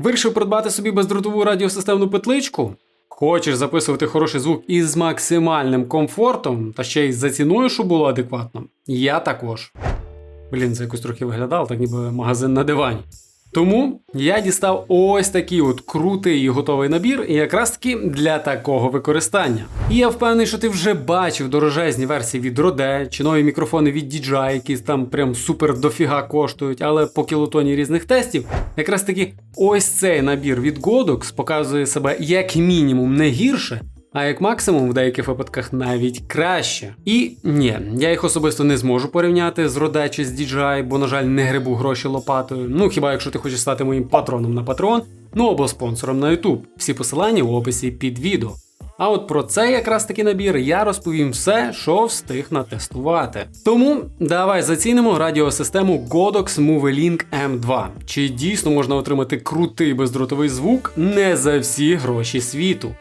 Вирішив придбати собі бездротову радіосистемну петличку? Хочеш записувати хороший звук із максимальним комфортом, та ще й за ціною, щоб було адекватно? Я також. Блін, це якось трохи виглядало, так ніби магазин на дивані. Тому я дістав ось такий от крутий і готовий набір, і якраз таки для такого використання. І я впевнений, що ти вже бачив дорожезні версії від Rode, чи нові мікрофони від DJI, які там прям супер дофіга коштують, але по кілотоні різних тестів, якраз таки ось цей набір від Godox показує себе як мінімум не гірше, а як максимум в деяких випадках навіть краще. І ні, я їх особисто не зможу порівняти з Rode чи з DJI, бо, на жаль, не грибу гроші лопатою. Ну хіба якщо ти хочеш стати моїм патроном на Patreon, ну або спонсором на YouTube. Всі посилання в описі під відео. А от про цей якраз таки набір я розповім все, що встиг натестувати. Тому давай зацінимо радіосистему Godox Movelink M2. Чи дійсно можна отримати крутий бездротовий звук не за всі гроші світу?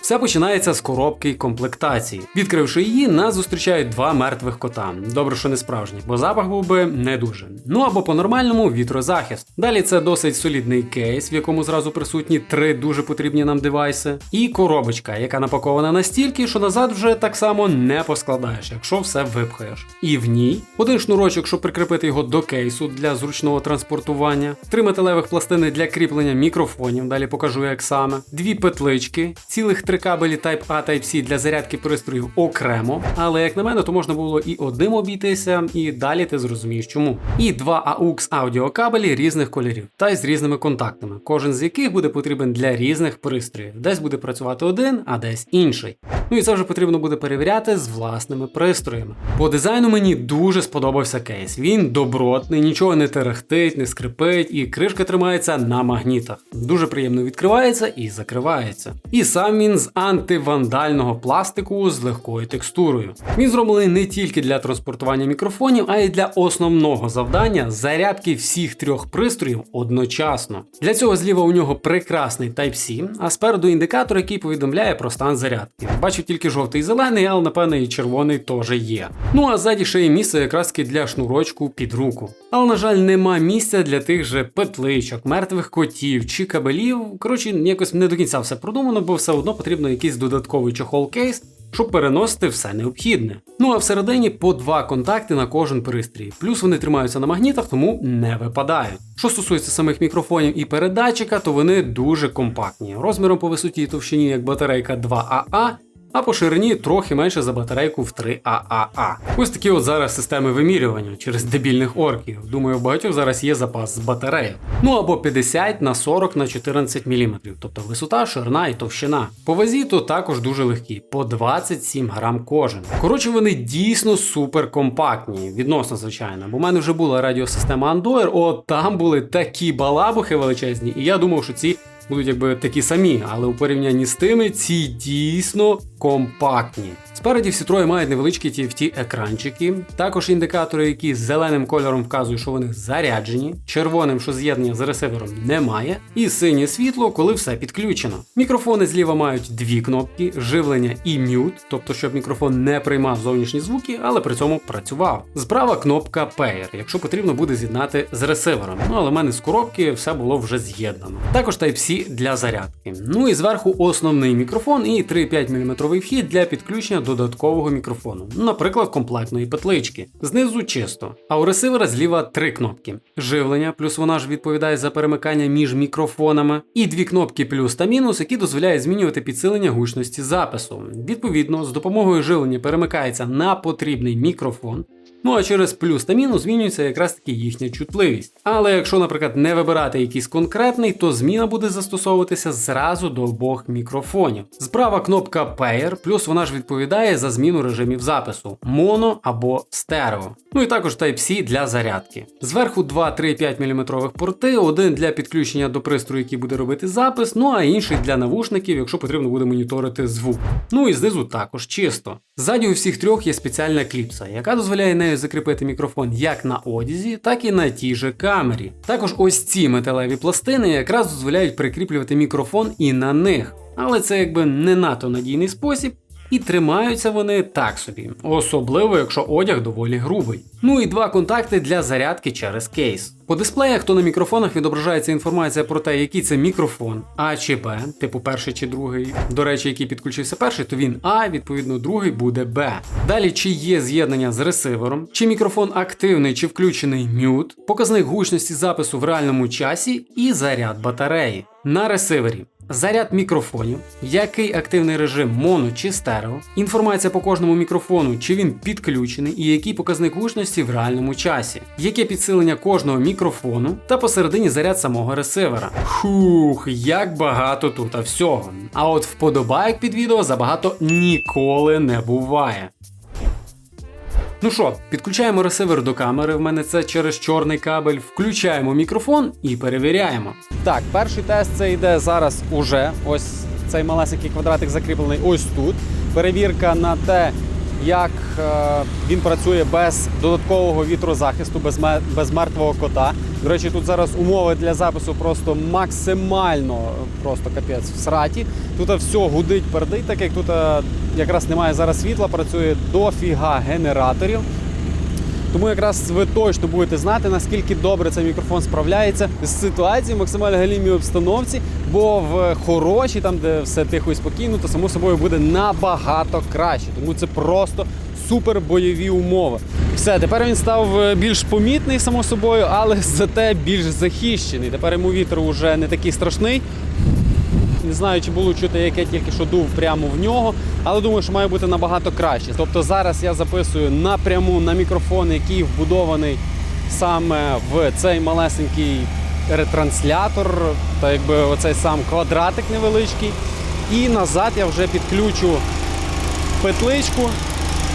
Все починається з коробки комплектації. Відкривши її, нас зустрічають два мертвих кота. Добре, що не справжні, бо запах був би не дуже. Ну або по-нормальному вітрозахист. Далі це досить солідний кейс, в якому зразу присутні три дуже потрібні нам девайси, і коробочка, яка напакована настільки, що назад вже так само не поскладаєш, якщо все випхаєш. І в ній один шнурочок, щоб прикріпити його до кейсу для зручного транспортування, три металевих пластини для кріплення мікрофонів, далі покажу як саме, дві петлички, цілих три кабелі Type-A Type-C для зарядки пристроїв окремо, але як на мене, то можна було і одним обійтися, і далі ти зрозумієш чому. І два AUX аудіокабелі різних кольорів, та й з різними контактами, кожен з яких буде потрібен для різних пристроїв. Десь буде працювати один, а десь інший. Ну і це вже потрібно буде перевіряти з власними пристроями. По дизайну мені дуже сподобався кейс. Він добротний, нічого не терехтить, не скрипить, і кришка тримається на магнітах. Дуже приємно відкривається і закривається. І сам він з антивандального пластику з легкою текстурою. Він зроблений не тільки для транспортування мікрофонів, а й для основного завдання зарядки всіх трьох пристроїв одночасно. Для цього зліва у нього прекрасний Type-C, а спереду індикатор, який повідомляє про стан зарядки. Бачу тільки жовтий і зелений, але напевне і червоний теж є. Ну а ззаді ще є місце якраз для шнурочку під руку. Але, на жаль, нема місця для тих же петличок, мертвих котів чи кабелів. Коротше, якось не до кінця все продумано, бо все одно потрібно якийсь додатковий чохол кейс. Щоб переносити все необхідне. Ну а всередині по два контакти на кожен пристрій. Плюс вони тримаються на магнітах, тому не випадають. Що стосується самих мікрофонів і передатчика, то вони дуже компактні, розміром по висоті і товщині як батарейка 2АА, а по ширині трохи менше за батарейку в 3ААА. Ось такі от зараз системи вимірювання через дебільних орків. Думаю, у багатьох зараз є запас з батареї. Ну або 50 на 40 на 14 мм, тобто висота, ширина і товщина. По вазі то також дуже легкі, по 27 грам кожен. Коротше, вони дійсно супер компактні, відносно звичайно. Бо в мене вже була радіосистема Andoer, от там були такі балабухи величезні, і я думав, що ці будуть якби такі самі, але у порівнянні з тими ці дійсно компактні. Спереді всі троє мають невеличкі TFT екранчики, також індикатори, які зеленим кольором вказують, що вони заряджені, червоним, що з'єднання з ресивером немає, і синє світло, коли все підключено. Мікрофони зліва мають дві кнопки: живлення і м'ют, тобто щоб мікрофон не приймав зовнішні звуки, але при цьому працював. Справа кнопка Pair, якщо потрібно буде з'єднати з ресивером. Ну але в мене з коробки все було вже з'єднано. Також Type-C для зарядки. Ну і зверху основний мікрофон і 3,5 мм вхід для підключення додаткового мікрофону, наприклад, комплектної петлички. Знизу чисто. А у ресивера зліва три кнопки: живлення, плюс вона ж відповідає за перемикання між мікрофонами, і дві кнопки плюс та мінус, які дозволяють змінювати підсилення гучності запису. Відповідно, з допомогою живлення перемикається на потрібний мікрофон. Ну а через плюс та мінус змінюється якраз таки їхня чутливість. Але якщо, наприклад, не вибирати якийсь конкретний, то зміна буде застосовуватися зразу до обох мікрофонів. Справа кнопка Pair, плюс вона ж відповідає за зміну режимів запису моно або стерео. Ну і також Type-C для зарядки. Зверху два 3,5 мм порти, один для підключення до пристрою, який буде робити запис, ну а інший для навушників, якщо потрібно буде моніторити звук. Ну і знизу також чисто. Ззаді у всіх трьох є спеціальна кліпса, яка дозволяє нею закріпити мікрофон як на одязі, так і на тій же камері. Також ось ці металеві пластини якраз дозволяють прикріплювати мікрофон і на них. Але це якби не надто надійний спосіб. І тримаються вони так собі, особливо якщо одяг доволі грубий. Ну і два контакти для зарядки через кейс. По дисплеях то на мікрофонах відображається інформація про те, який це мікрофон, А чи Б, типу перший чи другий. До речі, який підключився перший, то він А, відповідно, другий буде Б. Далі, чи є з'єднання з ресивером, чи мікрофон активний чи включений мют, показник гучності запису в реальному часі і заряд батареї. На ресивері Заряд мікрофонів, який активний режим моно чи стерео, інформація по кожному мікрофону, чи він підключений, і який показник гучності в реальному часі, яке підсилення кожного мікрофону, та посередині заряд самого ресивера. Хух, як багато тут а всього. А от вподобайок під відео забагато ніколи не буває. Ну що, підключаємо ресивер до камери. В мене це через чорний кабель. Включаємо мікрофон і перевіряємо. Так, перший тест це йде зараз уже. Ось цей малесенький квадратик закріплений ось тут. Перевірка на те, як е, він працює без додаткового вітрозахисту, без, без мертвого кота. До речі, тут зараз умови для запису просто максимально просто капець в сраті. Тут все гудить, пердить, так як тут е, якраз немає зараз світла, працює дофіга генераторів. Тому якраз ви точно будете знати, наскільки добре цей мікрофон справляється з ситуацією в максимально галімій обстановці, бо в хорошій, там де все тихо і спокійно, то само собою буде набагато краще. Тому це просто супер бойові умови. Все, тепер він став е, більш помітний, само собою, але зате більш захищений. Тепер йому вітер уже не такий страшний. Не знаю, чи було чути, як я тільки що дув прямо в нього, але думаю, що має бути набагато краще. Тобто зараз я записую напряму на мікрофон, який вбудований саме в цей малесенький ретранслятор, та якби оцей сам квадратик невеличкий. І назад я вже підключу петличку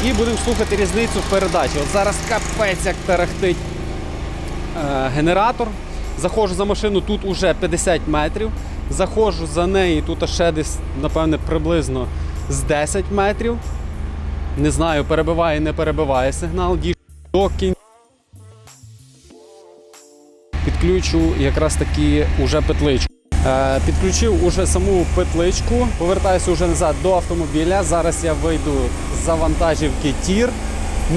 і будемо слухати різницю в передачі. От зараз капець як тарахтить е, генератор. Заходжу за машину, тут уже 50 метрів. Заходжу за неї, тут ще десь, напевне, приблизно з 10 метрів. Не знаю, перебиває, не перебиває сигнал. Дійшов до кінця. Підключу якраз таки уже петличку. Е, підключив уже саму петличку, повертаюся вже назад до автомобіля. Зараз я вийду з завантажівки тір.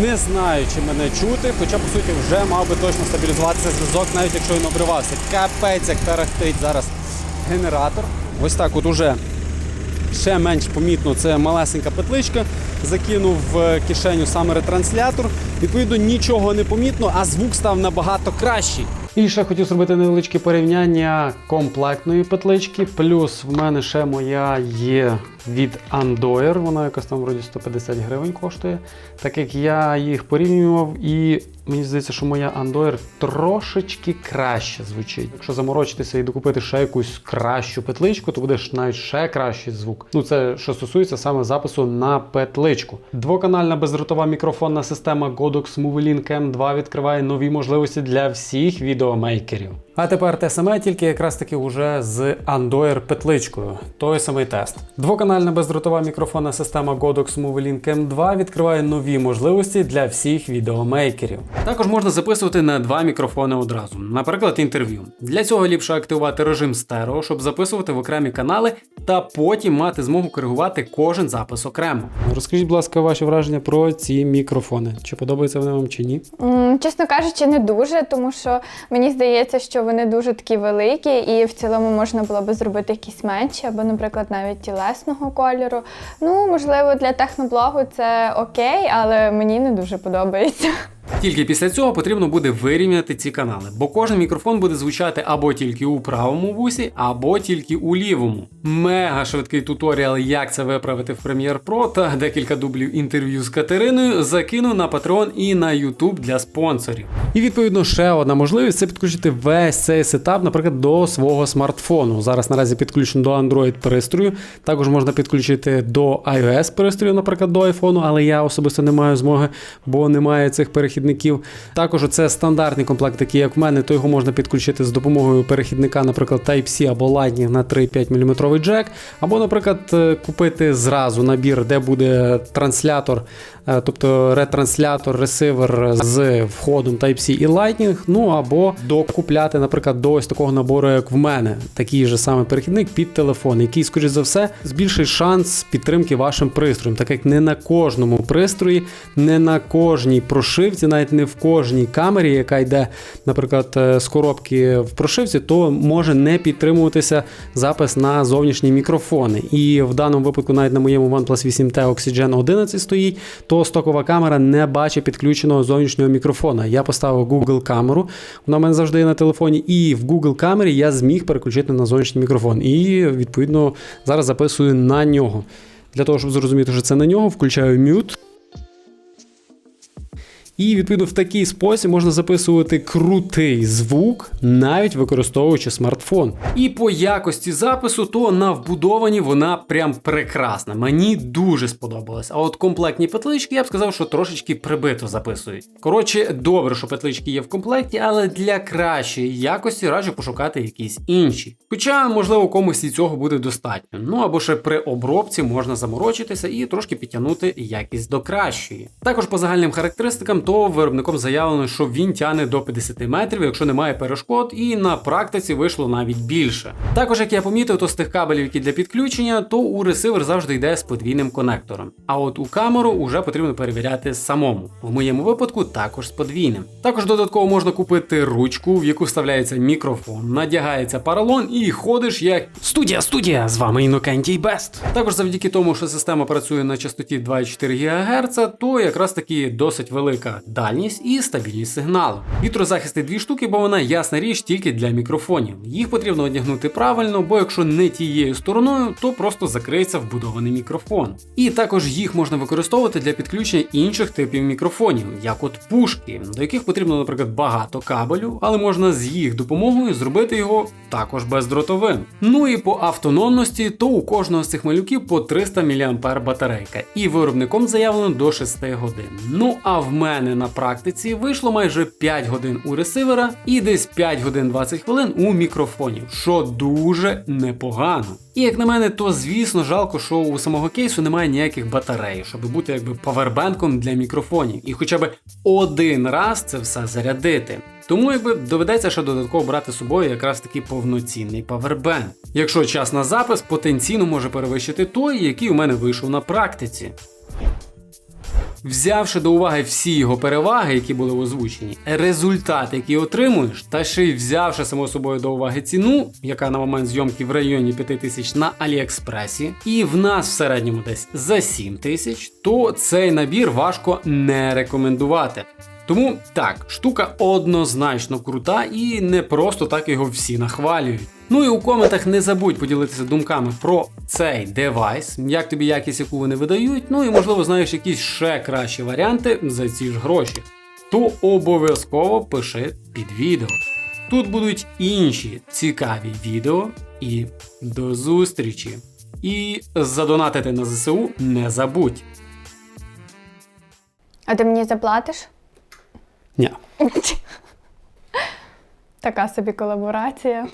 Не знаю, чи мене чути, хоча по суті вже мав би точно стабілізуватися зв'язок, навіть якщо він обривався. Капець, як тарахтить зараз генератор. Ось так от уже ще менш помітно, це малесенька петличка. Закинув в кишеню саме ретранслятор. Відповідно, нічого не помітно, а звук став набагато кращий. І ще хотів зробити невеличке порівняння комплектної петлички. Плюс в мене ще моя є від Andoer, вона якось там вроді 150 гривень коштує. Так як я їх порівнював, і мені здається, що моя Andoer трошечки краще звучить. Якщо заморочитися і докупити ще якусь кращу петличку, то буде навіть ще кращий звук. Ну це що стосується саме запису на петличку. Двоканальна бездротова мікрофонна система Godox Movelink M2 відкриває нові можливості для всіх відеомейкерів. А тепер те саме, тільки якраз таки вже з Andoer петличкою. Той самий тест. Двоканальна бездротова мікрофонна система Godox Movelink M2 відкриває нові можливості для всіх відеомейкерів. Також можна записувати на два мікрофони одразу, наприклад, інтерв'ю. Для цього ліпше активувати режим стерео, щоб записувати в окремі канали, та потім мати змогу коригувати кожен запис окремо. Розкажіть, будь ласка, ваші враження про ці мікрофони. Чи подобаються вони вам чи ні? М, Чесно кажучи, не дуже, тому що мені здається, що вони дуже такі великі, і в цілому можна було би зробити якісь менші, або, наприклад, навіть тілесного кольору. Ну, можливо, для техноблогу це окей, але мені не дуже подобається. Тільки після цього потрібно буде вирівняти ці канали, бо кожен мікрофон буде звучати або тільки у правому вусі, або тільки у лівому. Мега швидкий туторіал, як це виправити в Premiere Pro та декілька дублів інтерв'ю з Катериною закину на Patreon і на YouTube для спонсорів. І відповідно ще одна можливість це підключити весь цей сетап, наприклад, до свого смартфону. Зараз наразі підключено до Android пристрою. Також можна підключити до iOS пристрою, наприклад, до iPhone, але я особисто не маю змоги, бо немає цих перехідних перехідників. Також це стандартний комплект, такий як в мене, то його можна підключити з допомогою перехідника, наприклад, Type-C або Lightning на 3,5 мм джек, або, наприклад, е, купити зразу набір, де буде транслятор, е, тобто ретранслятор, ресивер з входом Type-C і Lightning, ну або докупляти, наприклад, до ось такого набору, як в мене, такий же самий перехідник під телефон, який, скоріш за все, збільшить шанс підтримки вашим пристроєм, так як не на кожному пристрої, не на кожній прошивці, навіть не в кожній камері, яка йде, наприклад, е, з коробки в прошивці, то може не підтримуватися запис на зовнішні мікрофони. І в даному випадку, навіть на моєму OnePlus 8T Oxygen 11 стоїть, то стокова камера не бачить підключеного зовнішнього мікрофона. Я поставив Google камеру, вона в мене завжди є на телефоні, і в Google камері я зміг переключити на зовнішній мікрофон. І відповідно зараз записую на нього. Для того, щоб зрозуміти, що це на нього, включаю mute. І відповідно в такий спосіб можна записувати крутий звук, навіть використовуючи смартфон. І по якості запису, то на вбудовані вона прям прекрасна. Мені дуже сподобалось. А от комплектні петлички я б сказав, що трошечки прибито записують. Коротше, добре, що петлички є в комплекті, але для кращої якості раджу пошукати якісь інші. Хоча, можливо, комусь і цього буде достатньо. Ну або ще при обробці можна заморочитися і трошки підтягнути якість до кращої. Також по загальним характеристикам, то виробником заявлено, що він тягне до 50 метрів, якщо немає перешкод, і на практиці вийшло навіть більше. Також, як я помітив, то з тих кабелів, які для підключення, то у ресивер завжди йде з подвійним конектором. А от у камеру вже потрібно перевіряти самому. В моєму випадку також з подвійним. Також додатково можна купити ручку, в яку вставляється мікрофон, надягається паралон і ходиш як студія, студія! З вами Інокентій Бест. Також завдяки тому, що система працює на частоті 2,4 ГГц, то якраз таки досить велика дальність і стабільність сигналу. Вітрозахисти дві штуки, бо вона ясна річ тільки для мікрофонів. Їх потрібно одягнути правильно, бо якщо не тією стороною, то просто закриється вбудований мікрофон. І також їх можна використовувати для підключення інших типів мікрофонів, як от пушки, до яких потрібно, наприклад, багато кабелю, але можна з їх допомогою зробити його також бездротовим. Ну і по автономності, то у кожного з цих малюків по 300 мАh батарейка, і виробником заявлено до 6 годин. Ну а в мене на практиці вийшло майже 5 годин у ресивера і десь 5 годин 20 хвилин у мікрофонів, що дуже непогано. І як на мене, то звісно жалко, що у самого кейсу немає ніяких батарей, щоб бути якби павербенком для мікрофонів, і хоча б один раз це все зарядити. Тому якби доведеться ще додатково брати з собою якраз такий повноцінний павербенк. Якщо час на запис потенційно може перевищити той, який у мене вийшов на практиці. Взявши до уваги всі його переваги, які були озвучені, результат, який отримуєш, та ще й взявши само собою до уваги ціну, яка на момент зйомки в районі 5 тисяч на Аліекспресі, і в нас в середньому десь за 7 тисяч, то цей набір важко не рекомендувати. Тому так, штука однозначно крута і не просто так його всі нахвалюють. Ну і у коментах не забудь поділитися думками про цей девайс, як тобі якість, яку вони видають, ну і можливо знаєш якісь ще кращі варіанти за ці ж гроші. То обов'язково пиши під відео. Тут будуть інші цікаві відео і до зустрічі. І задонатити на ЗСУ не забудь. А ти мені заплатиш? Ня. Така собі колаборація.